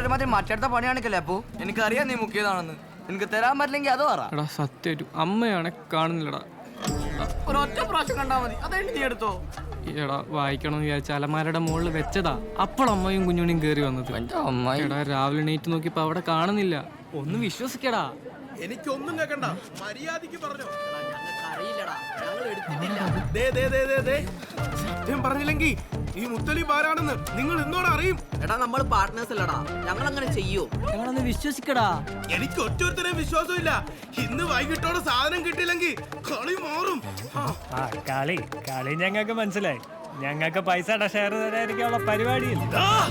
ഒരുമാതിരി മറ്റടുത്ത പണി കാണിക്കല്ലേ അപ്പു? എനിക്കറിയാം നീ മുക്കിയതാണെന്ന്. എനിക്ക് തരാൻ പറ്റില്ലെങ്കിൽ അത് പറ. എടാ സത്യമായിട്ടും അമ്മയാണെ കാണുന്നില്ലടാ. ഒരൊറ്റ പ്രാവശ്യം കണ്ടാ മതി. അതായിട്ട് നീ എടുത്തോ? എടാ വായിക്കണമെന്ന് വിചാരിച്ച അലമാരയുടെ മുകളിൽ വെച്ചതാ. അപ്പോൾ അമ്മയും കുഞ്ഞുണിയും കയറി വന്നത്. എടാ രാവിലെ എണീറ്റ് നോക്കിയപ്പോ അവിടെ കാണുന്നില്ല. ഒന്ന് വിശ്വസിക്കടാ. എനിക്കൊന്നും കേക്കണ്ട. മര്യാദയ്ക്ക് പറഞ്ഞോ. സത്യം പറഞ്ഞില്ലെങ്കിൽ ഈ മുത്തലിബ് ആരാണെന്ന് നിങ്ങൾ എന്നോട് അറിയും എടാ നമ്മൾ പാർട്ട്നേഴ്സ് അല്ലടാ. ഞങ്ങൾ അങ്ങനെ ചെയ്യോ. ഞങ്ങളൊന്ന് വിശ്വസിക്കടാ. എനിക്ക് ഒറ്റൊരുത്തരെയും വിശ്വാസമില്ല. ഇന്ന് വൈകിട്ടോടെ സാധനം കിട്ടിയില്ലെങ്കിൽ കളി മാറും. ആ, ആ കളി കളി ഞങ്ങൾക്ക് മനസ്സിലായി. ഞങ്ങൾക്ക് പൈസ ഷെയർ തരാതിരിക്കാനുള്ള ഉള്ള പരിപാടി ഇല്ല വിടാൻ.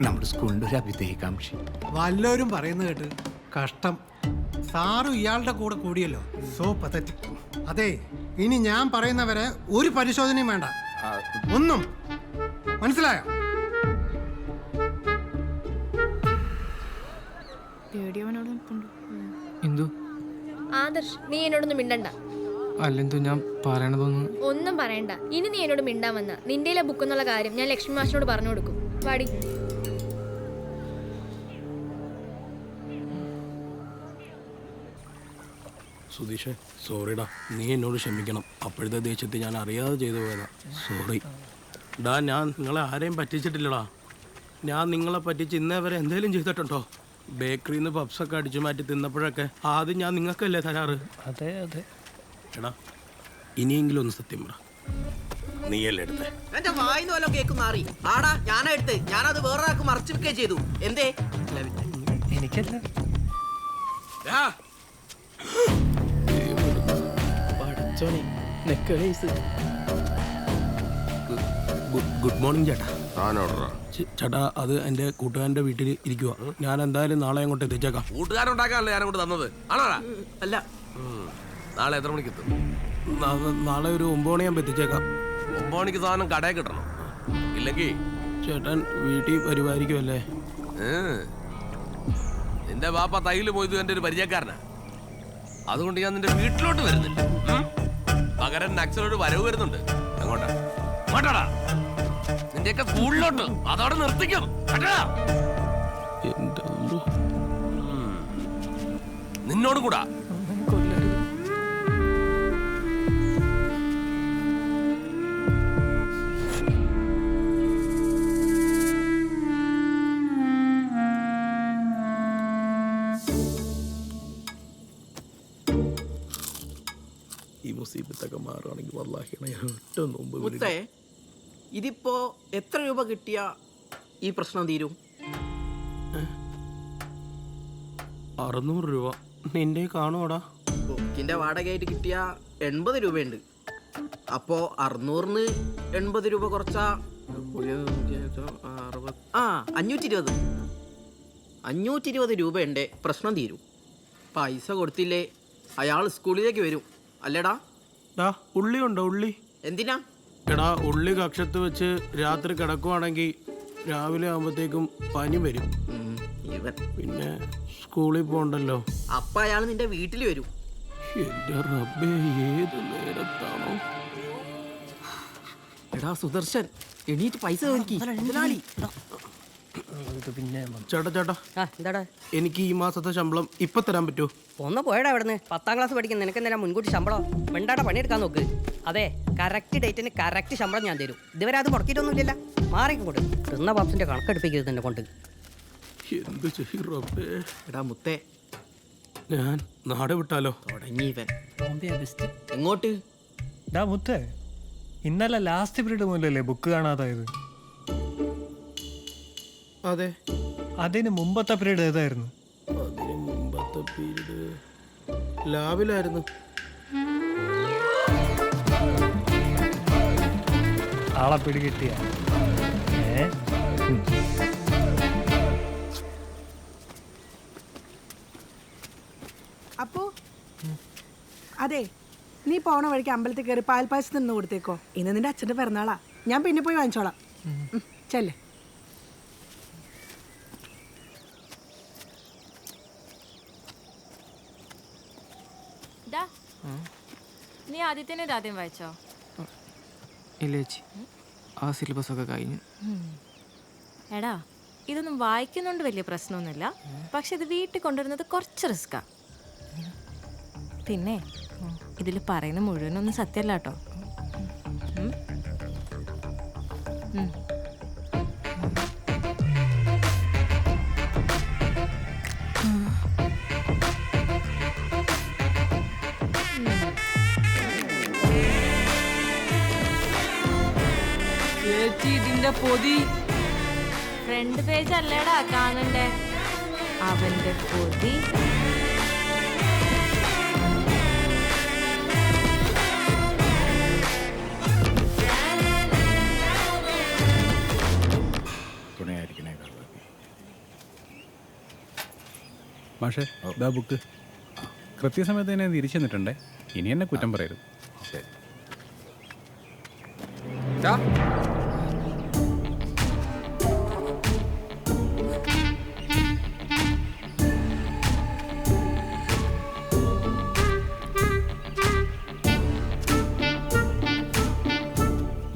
നമ്മുടെ സ്കൂളിന്റെ ഒരു അഭിദേഹികാംക്ഷി വല്ലവരും പറയുന്നത് കേട്ട് കഷ്ടം. സാറും ഇയാളുടെ കൂടെ കൂടിയല്ലോ. സോ പതറ്റി അതെ ഇനി ഞാൻ പറയുന്നവരെ ഒരു പരിശോധനയും വേണ്ട. ഒന്നും. മനസ്സിലായോ? എന്തു? ആദർശ് നീ എന്നോടൊന്നും മിണ്ടണ്ട. അല്ലെന്തോ ഞാൻ പറയണതൊന്നും ഒന്നും പറയണ്ട. ഇനി നീ എന്നോട് മിണ്ടാൻ വന്ന. നിന്റെ ബുക്ക് എന്നുള്ള കാര്യം ഞാൻ ലക്ഷ്മി മാഷിനോട് പറഞ്ഞു കൊടുക്കും. വാടി. സുധീഷേ സോറിടാ നീ എന്നോട് ക്ഷമിക്കണം. അപ്പോഴത്തെ ദേഷ്യത്തിൽ ഞാൻ അറിയാതെ ചെയ്തു പോയതാ. സോറി. ഡാ ഞാൻ നിങ്ങളെ ആരെയും പറ്റിച്ചിട്ടില്ലടാ. ഞാൻ നിങ്ങളെ പറ്റിച്ച് ഇന്നേ വരെ എന്തേലും ചെയ്തിട്ടുണ്ടോ? ബേക്കറിയിൽ നിന്ന് പപ്സൊക്കെ അടിച്ചു മാറ്റി തിന്നപ്പോഴൊക്കെ ആദ്യം ഞാൻ നിങ്ങൾക്കല്ലേ തരാറ്? അതെ അതെ. എടാ ഇനിയെങ്കിലും ഒന്ന് സത്യം പറ. നീയല്ലേ എടുത്തേ? എന്റെ വായിന്ന് വല്ലോ കേക്ക് മാറി. ആടാ ഞാനാ എടുത്ത്. ഞാനത് വേറൊരാൾക്ക് മറച്ചു വെക്കുകയും ചെയ്തു. എന്തേ? എനിക്കല്ല. ഗുഡ് മോർണിംഗ് ചേട്ടാ. ചേ- ചേട്ടാ അത് എന്റെ കൂട്ടുകാരന്റെ വീട്ടിൽ ഇരിക്കുക ഞാൻ എന്തായാലും നാളെ അങ്ങോട്ട് എത്തിച്ചേക്കാം. കൂട്ടുകാരുണ്ടാക്കാനല്ലേ ഞാൻ അങ്ങോട്ട് തന്നത്? ആണോടാ? അല്ല. നാളെ എത്ര മണിക്ക് എത്തും? നാളെ ഒരു ഒമ്പത് മണിയാകുമ്പോൾ എത്തിച്ചേക്കാം. ഒമ്പത് മണിക്ക് സാധനം കടയിൽ കിട്ടണം. ഇല്ലെങ്കിൽ ചേട്ടൻ വീട്ടിൽ വരുമായിരിക്കുമല്ലേ? നിന്റെ ബാപ്പ തൈൽ പോയത് എന്റെ ഒരു പരിചയക്കാരനാ. അതുകൊണ്ട് ഞാൻ നിന്റെ വീട്ടിലോട്ട് വരുന്നില്ല? പകരം നക്സലോട് വരവ് വരുന്നുണ്ട്. അങ്ങോട്ടാ. അങ്ങോട്ടാടാ നിന്റെയൊക്കെ സ്കൂളിലോട്ട്. അതവിടെ നിർത്തിക്കും. നിന്നോടും കൂടാ. ഇതിപ്പോ എത്ര രൂപ കിട്ടിയ ഈ പ്രശ്നം തീരും? അറുന്നൂറ് രൂപ. നിന്റെ കാണുവാടാ. ബുക്കിന്റെ വാടകയായിട്ട് കിട്ടിയ എൺപത് രൂപയുണ്ട്. അപ്പോ അറുന്നൂറിന് എൺപത് രൂപ കുറച്ചാ അറുപത് ആ അഞ്ഞൂറ്റി ഇരുപത് അഞ്ഞൂറ്റി ഇരുപത് രൂപയുണ്ട്. പ്രശ്നം തീരും. പൈസ കൊടുത്തില്ലേ അയാൾ സ്കൂളിലേക്ക് വരും. അല്ലേടാ. ഉള്ളി ഉണ്ടോ ഉള്ളി. എന്തിനാ? എടാ ഉള്ളി കക്ഷത്ത് വെച്ച് രാത്രി കിടക്കുവാണെങ്കിൽ രാവിലെ ആകുമ്പോഴത്തേക്കും പനി വരും. ഇവൻ. പിന്നെ സ്കൂളിൽ പോണ്ടല്ലോ. അപ്പ അയാൾ നിന്റെ വീട്ടിൽ വരും. എന്റെ റബ്ബേ ഏത് നേരത്താണോ? എടാ സുദർശൻ എണീറ്റ് പൈസ പിന്നെ ചേട്ടാ ചേട്ടാ. എന്താടാ? എനിക്ക് ഈ മാസത്തെ ശമ്പളം ഇപ്പൊ തരാൻ പറ്റുമോ? ഒന്ന് പോയടാ ഇവിടുന്ന്. പത്താം ക്ലാസ് പഠിക്കുന്ന നിനക്ക് എന്തെങ്കിലും മുൻകൂട്ടി ശമ്പളം? മിണ്ടാടെ പണിയെടുക്കാൻ നോക്ക്. അതെ കറക്റ്റ് ഡേറ്റിന് കറക്റ്റ് ശമ്പളം ഞാൻ തരും. ഇതുവരെ അത് മുടക്കിയിട്ടൊന്നുമില്ല മാറിക്കൊണ്ട് തിന്ന പാപ്സിന്റെ കണക്കെടുപ്പിക്കരുത് എന്നെ കൊണ്ട്. എന്ത് എടാ മുത്തേ. ഞാൻ നാട് വിട്ടാലോ? തുടങ്ങി ഇവൻ. എങ്ങോട്ട്? ഡാ മുത്തേ ഇന്നലെ ലാസ്റ്റ് പീരീഡ് മുതലല്ലേ ബുക്ക് കാണാതായത്? അതെ. അതിന് മുമ്പത്തെ പീരീഡ് ഏതായിരുന്നു? അതിന് മുമ്പത്തെ പീരീഡ് ലാബിലായിരുന്നു ആളെ പിടി കിട്ടിയ അപ്പോ അതെ നീ പോണ വഴിക്ക് അമ്പലത്തിൽ കയറി പാൽപ്പായസം നിന്ന് കൊടുത്തേക്കോ. ഇന്ന് നിന്റെ അച്ഛന്റെ പിറന്നാളാ. ഞാൻ പിന്നെ പോയി വാങ്ങിച്ചോളാം. ചെല്ല്. നീ ആദ്യത്തേനെ ആദ്യം വായിച്ചോ? ഇല്ല ആ സിലബസ് ഒക്കെ കഴിഞ്ഞു എടാ ഇതൊന്നും വായിക്കുന്നോണ്ട് വലിയ പ്രശ്നമൊന്നുമില്ല. പക്ഷെ ഇത് വീട്ടിൽ കൊണ്ടുവരുന്നത് കുറച്ച് റിസ്ക്കാ. പിന്നെ ഇതിൽ പറയുന്ന മുഴുവനൊന്നും സത്യമല്ല കേട്ടോ. ഉം. ചേച്ചി പൊതി. ഫ്രണ്ട് പേജ് അല്ലേടാ കാണണ്ടേ? അവന്റെ പൊതി. തുണയായിരിക്കണേക്കാൾ മാഷേ ഇതാ ബുക്ക് കൃത്യസമയത്ത് തന്നെ തിരിച്ചു തന്നിട്ടുണ്ടേ? ഇനി എന്നെ കുറ്റം പറയരുത്. ശരി.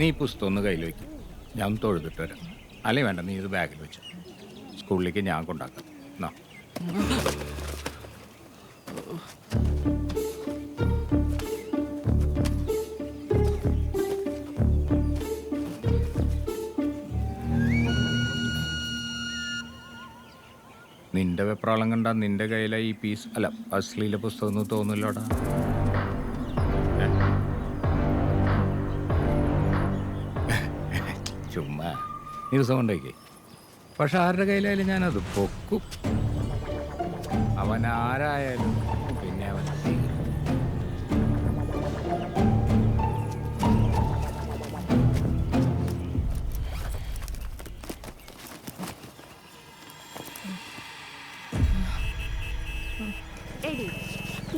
നീ പുസ്തകം ഒന്ന് കയ്യിൽ വയ്ക്കും. ഞാൻ തൊഴുതിട്ട് വരാം. അല്ലേ വേണ്ട നീ ഇത് ബാഗിൽ വെച്ചു. സ്കൂളിലേക്ക് ഞാൻ കൊണ്ടാക്കാം. എന്നാ നിന്റെ വെപ്രാളം കണ്ട നിന്റെ കയ്യിലെ ഈ പീസ് അല്ല അശ്ലീല പുസ്തകം ഒന്നും തോന്നില്ലോടാ. ദിവസം കൊണ്ടേക്ക്. പക്ഷെ ആരുടെ കയ്യിലായാലും ഞാനത് പൊക്കും. അവൻ ആരായാലും പിന്നെ അവൻ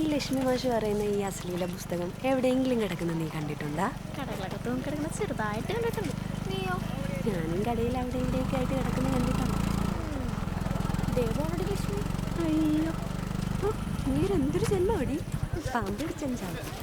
ഈ ലക്ഷ്മി മാഷ് പറയുന്ന ഈ അശ്ലീല പുസ്തകം എവിടെയെങ്കിലും കിടക്കുന്ന നീ കണ്ടിട്ടുണ്ടാ? കടകളകത്തും കിടക്കുന്ന ചെറുതായിട്ട് കണ്ടിട്ടുണ്ട്. ഞാനും കടയിൽ അവിടെ ഇവിടെയൊക്കെ ആയിട്ട് കിടക്കുന്ന കണ്ടിട്ടാണ്. അയ്യോ. നീരെന്തൊരു ചെന്നോടി ആ.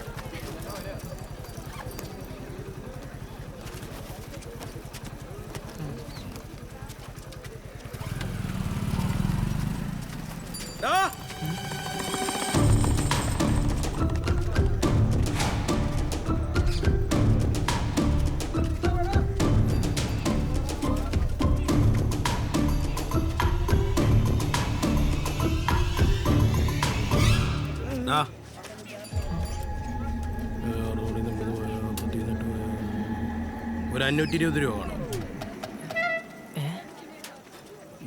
അഞ്ഞൂറ്റി ഇരുപത് രൂപ വേണം.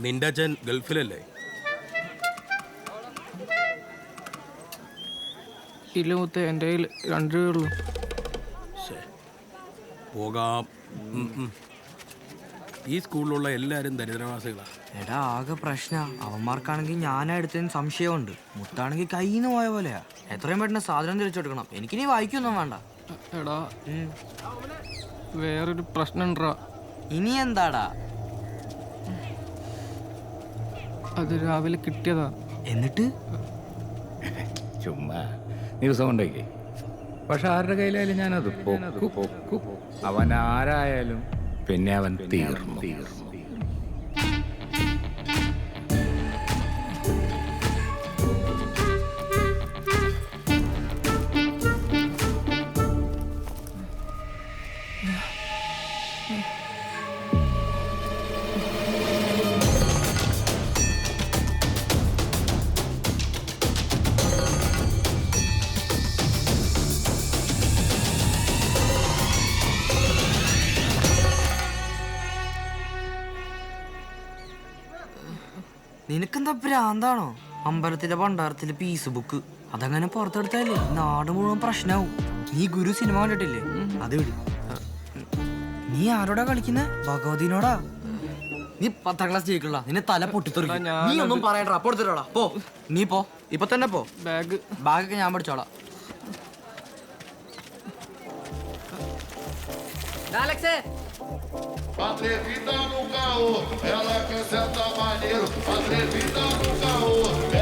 നിന്റെ അച്ഛൻ ഗൾഫിലല്ലേ? ഇല്ല മുത്തേ എന്റെ കയ്യിൽ രണ്ട് രൂപയുള്ളൂ പോകാം. ഈ സ്കൂളിലുള്ള എല്ലാരും ദരിദ്രവാസികളാണ് എടാ ആകെ പ്രശ്ന. അവന്മാർക്കാണെങ്കിൽ ഞാനാ എടുത്തതിന് സംശയമുണ്ട്. മുത്താണെങ്കിൽ കയ്യിൽ നിന്ന് പോയ പോലെയാ. എത്രയും പെട്ടെന്ന് സാധനം തിരിച്ചെടുക്കണം. എനിക്കിനി വായിക്കൊന്നും വേണ്ട. എടാ. വേറൊരു പ്രശ്നം ഉണ്ടോ? ഇനി എന്താടാ? അത് രാവിലെ കിട്ടിയതാ. എന്നിട്ട്? ചുമ്മാ. ദിവസം ഉണ്ടാക്കി പക്ഷെ ആരുടെ കയ്യിലായാലും ഞാനത് പൊക്കു. പൊക്കു അവൻ ആരായാലും പിന്നെ അവൻ തീർന്നു തീർന്നു. നിനക്കെന്താ ഭ്രാന്താണോ? അമ്പലത്തിലെ ഭണ്ഡാരത്തിലെ പീസ് ബുക്ക് അതങ്ങനെ പുറത്തെടുത്താലേ നാട് മുഴുവൻ പ്രശ്നമാവും നീ ഗുരു സിനിമ കണ്ടിട്ടില്ലേ? അത് വിടും. നീ ആരോടാ കളിക്കുന്നേ? ഭഗവതിനോടാ. നീ പത്താം ക്ലാസ് ജയിക്കണ്ട. നിന്നെ തല പൊട്ടിത്തെറിക്കും. നീ ഒന്നും പറയണ്ട. പോ. നീ പോ. ഇപ്പൊ തന്നെ പോ. ബാഗ് ബാഗൊക്കെ ഞാൻ പഠിച്ചോളാം അലക്സേ. Atrevida no caô, ela quer sentar maneiro. Atrevida no caô,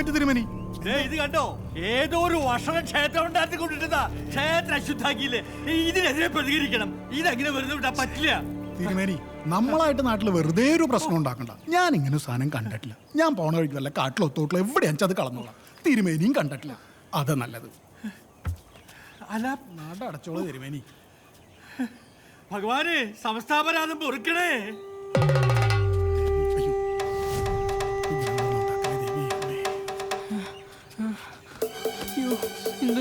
പറ്റി തിരുമനി. ഇത് കണ്ടോ? ഏതോ ഒരു വർഷം ക്ഷേത്രം ഉണ്ടാക്കി കൊണ്ടിട്ടാ ക്ഷേത്രം അശുദ്ധാക്കിയില്ലേ ഇതിനെതിരെ പ്രതികരിക്കണം. ഇതെങ്ങനെ വെറുതെ വിട്ടാ പറ്റില്ല? തിരുമേനി നമ്മളായിട്ട് നാട്ടിൽ വെറുതെ ഒരു പ്രശ്നം ഉണ്ടാക്കണ്ട. ഞാൻ ഇങ്ങനെ സാധനം കണ്ടിട്ടില്ല. ഞാൻ പോണ വഴിക്ക് വല്ല കാട്ടിലോ തോട്ടിലോ എവിടെയാ അത് കളന്നോളാം തിരുമേനിയും കണ്ടിട്ടില്ല. അത് നല്ലത്. അല്ല. നാട് അടച്ചോളൂ തിരുമേനി. ഭഗവാന് സംസ്ഥാപരാധം പൊറുക്കണേ.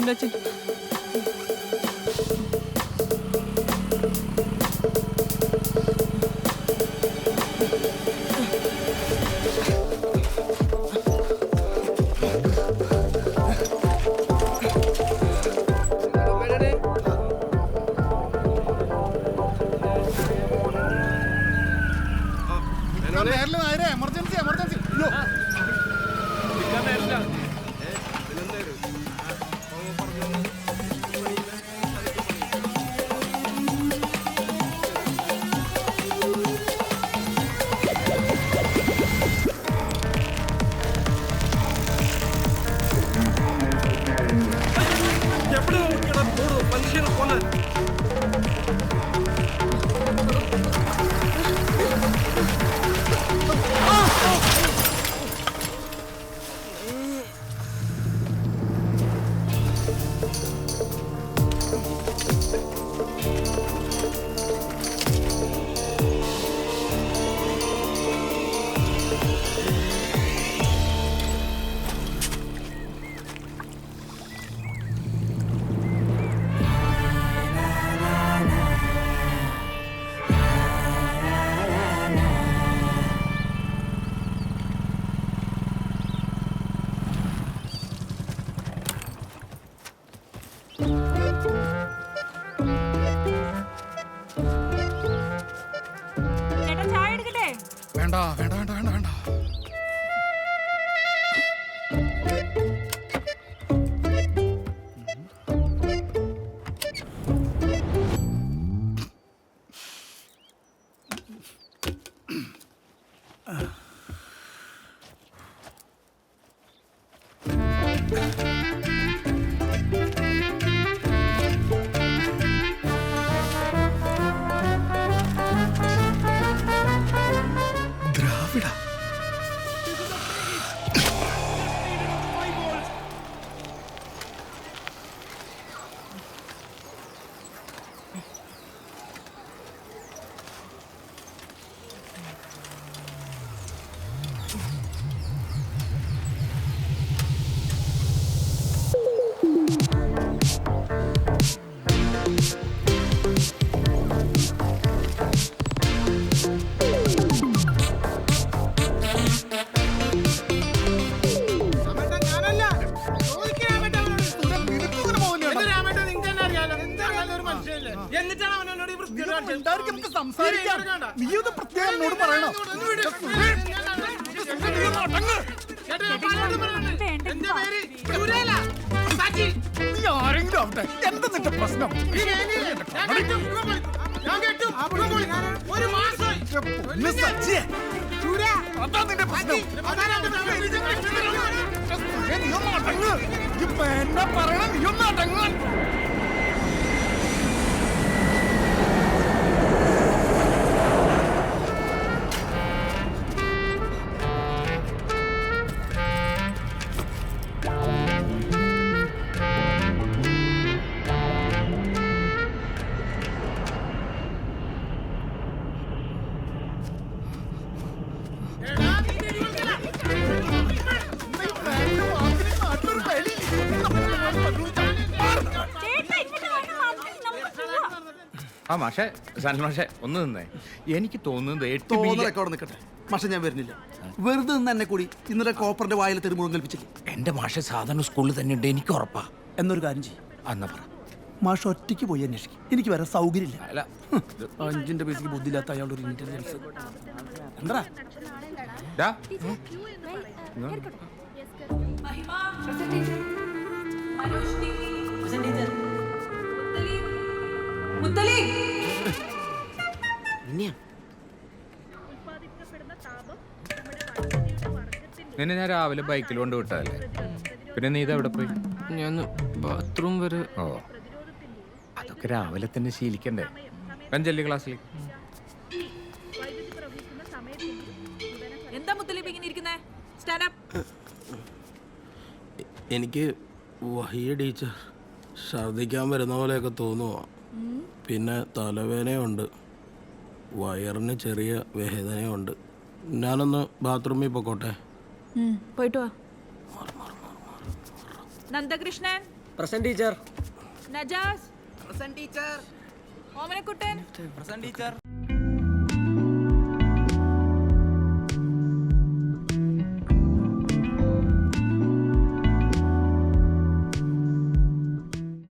блядь, വേണ്ട വേണ്ട വേണ്ട വേണ്ട. ഇപ്പൊ എന്നാ പറയണം നീ ഒന്ന് ആ മാഷെ സനൽ മാഷെ ഒന്ന് നിന്നേ. എനിക്ക് തോന്നുന്നത് എട്ട് ബി- തോന്നലൊക്കെ അവിടെ നിൽക്കട്ടെ പക്ഷെ ഞാൻ വരുന്നില്ല. വെറുതെ നിന്ന് എന്നെ കൂടി ഇന്നലെ കോപ്പറിന്റെ വായിൽ തെരുമുഴും കൽപ്പിച്ചില്ലേ എന്റെ മാഷ സാധാരണ സ്കൂളിൽ തന്നെ ഉണ്ട് എനിക്ക് ഉറപ്പാ. എന്നൊരു കാര്യം ചെയ്യും. അന്ന പറ. മാഷ ഒറ്റയ്ക്ക് പോയി അന്വേഷിക്കും. എനിക്ക് വരാൻ സൗകര്യമില്ല. അല്ല. അഞ്ചിന്റെ പൈസക്ക് ബുദ്ധിയില്ലാത്ത അയാളുടെ ഒരു ഇന്റലിജൻസ് എന്താ ഡാ, നിന്നെ ഞാൻ രാവിലെ ബൈക്കിൽ കൊണ്ട് വിട്ടതല്ലേ പിന്നെ നീ ഇതെവിടെ എവിടെ പോയി ഞാൻ ബാത്റൂം വരെ ഓ. അതൊക്കെ രാവിലെ തന്നെ ശീലിക്കണ്ടേ? അഞ്ചല്ലി ക്ലാസ്സിൽ എന്താ മുത്തലിപ്പ് ഇങ്ങനെ ഇരിക്കുന്നേ? സ്റ്റാൻഡപ്പ് എനിക്ക് വഹിയ ടീച്ചർ ഛർദിക്കാൻ വരുന്ന പോലെയൊക്കെ തോന്നുക പിന്നെ തലവേദനയുണ്ട്. വയറിന് ചെറിയ വേദനയുണ്ട്. ഞാനൊന്ന് ബാത്റൂമിൽ പോയിക്കോട്ടെ പോയിട്ട് വാ. Nandakrishnan. Present teacher. Najas. Present teacher. Omanakuttan. Teacher.